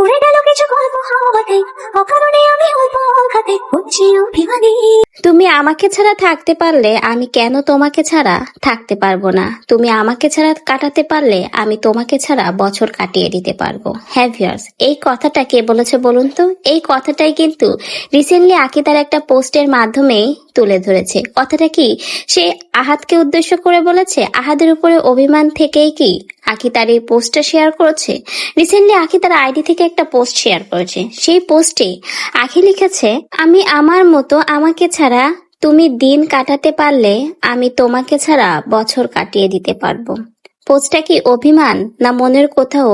উড়ে গেল কিছু গল্প হাওয়াতে অকারণে আমি অল্প হচ্ছি অভিমানী। তুমি আমাকে ছাড়া থাকতে পারলে আমি কেন তোমাকে ছাড়া থাকতে পারব না? তুমি আমাকে ছাড়া কাটাতে পারলে আমি তোমাকে ছাড়া বছর কাটিয়ে দিতে পারব। হ্যাঁ ভিউয়ার্স, এই কথাটা কে বলেছে বলুন তো? এই কথাটাই কিন্তু রিসেন্টলি আকি তার একটা পোস্টের মাধ্যমে তুলে ধরেছে। কথাটা কি? সে আহাতকে উদ্দেশ্য করে বলেছে আহাদের উপরে অভিমান থেকেই কি আকি তার এই পোস্টটা শেয়ার করেছে। রিসেন্টলি আকি তার আইডি থেকে একটা পোস্ট শেয়ার করেছে। সেই পোস্টে আখি লিখেছে, আমি আমার মতো আমাকে ছাড়া তুমি দিন কাটাতে পারলে আমি তোমাকে ছাড়া বছর কাটিয়ে দিতে পারব। পোস্টটা কি অভিমান না মনের কোথাও?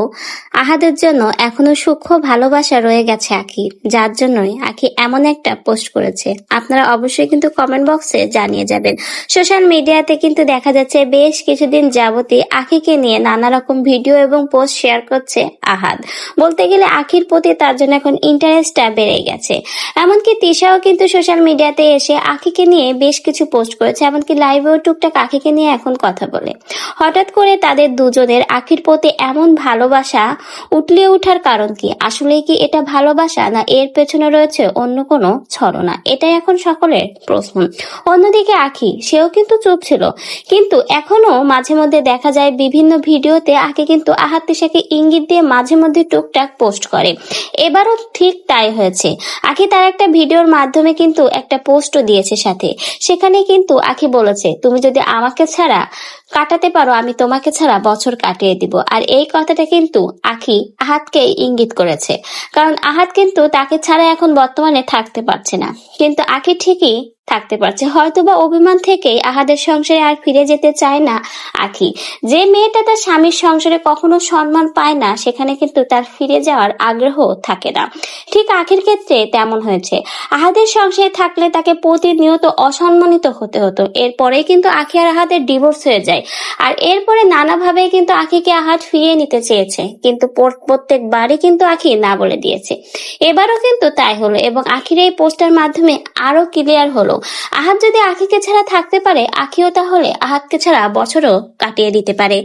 আহাদের জন্য এখনও সূক্ষ্ম ভালোবাসা রয়ে গেছে আখি, যার জন্যই আখি এমন একটা পোস্ট করেছে। আপনারা অবশ্যই কিন্তু কমেন্ট বক্সে জানিয়ে যাবেন। সোশ্যাল মিডিয়াতে কিন্তু দেখা যাচ্ছে বেশ কিছুদিন যাবতই আখিকে নিয়ে নানা রকম ভিডিও এবং পোস্ট শেয়ার করছে আহাদ। বলতে গেলে আখির প্রতি তার জন্য এখন ইন্টারেস্টটা বেড়ে গেছে। এমনকি তিশাও কিন্তু সোশ্যাল মিডিয়াতে এসে আখিকে নিয়ে বেশ কিছু পোস্ট করেছে, এমনকি লাইভেও টুকটাক আখিকে নিয়ে এখন কথা বলে। হঠাৎ করে তাদের দুজনের আখির প্রতি এমন ভালোবাসা উঠলে ওঠার কারণ কি? আসলে কি এটা ভালোবাসা না এর পেছনে রয়েছে অন্য কোনো ছলনা? এটাই এখন সকলের প্রশ্ন। অন্যদিকে আখি, সেও কিন্তু চুপ ছিল। কিন্তু এখনও মাঝে মধ্যে দেখা যায় বিভিন্ন ভিডিওতে আখি কিন্তু আহাত তিশাকে ইঙ্গিত দিয়ে মাঝে মধ্যে টুকটাক পোস্ট করে। এবারও ঠিক তাই হয়েছে। আখি তার একটা ভিডিওর মাধ্যমে কিন্তু একটা পোস্টও দিয়েছে সাথে। সেখানে কিন্তু আখি বলেছে, তুমি যদি আমাকে ছাড়া কাটাতে পারো, আমি তোমাকে ছাড়া বছর কাটিয়ে দিব। আর এই কথাটা কিন্তু আখি আহাতকে ইঙ্গিত করেছে। কারণ আহাত কিন্তু তাকে ছাড়া এখন বর্তমানে থাকতে পারছে না। কিন্তু আখি ঠিকই থাকতে পারছে। হয়তোবা অভিমান থেকেই আহাদের সংসারে আর ফিরে যেতে চায় না আখি যে মেয়েটা তার স্বামীর সংসারে কখনো সম্মান পায় না, সেখানে কিন্তু তার ফিরে যাওয়ার আগ্রহ থাকে না। ঠিক আখির ক্ষেত্রে তেমন হয়েছে। আহাদের সংসারে থাকলে তাকে প্রতিনিয়ত অসম্মানিত হতে হতো। এরপরে কিন্তু আখি আর আহাদের ডিভোর্স হয়ে যায়। আর এরপরে নানাভাবে কিন্তু আখিকে আহাত ফিরিয়ে নিতে চেয়েছে। কিন্তু পর- প্রত্যেকবারই কিন্তু আখি না বলে দিয়েছে। এবারও কিন্তু তাই হলো এবং আখির এই পোস্টার মাধ্যমে আরও ক্লিয়ার হলো আহাত যদি আখিকে ছাড়া থাকতে পারে, আখিও তাহলে আহাতকে ছাড়া বছরও কাটিয়ে দিতে পারে।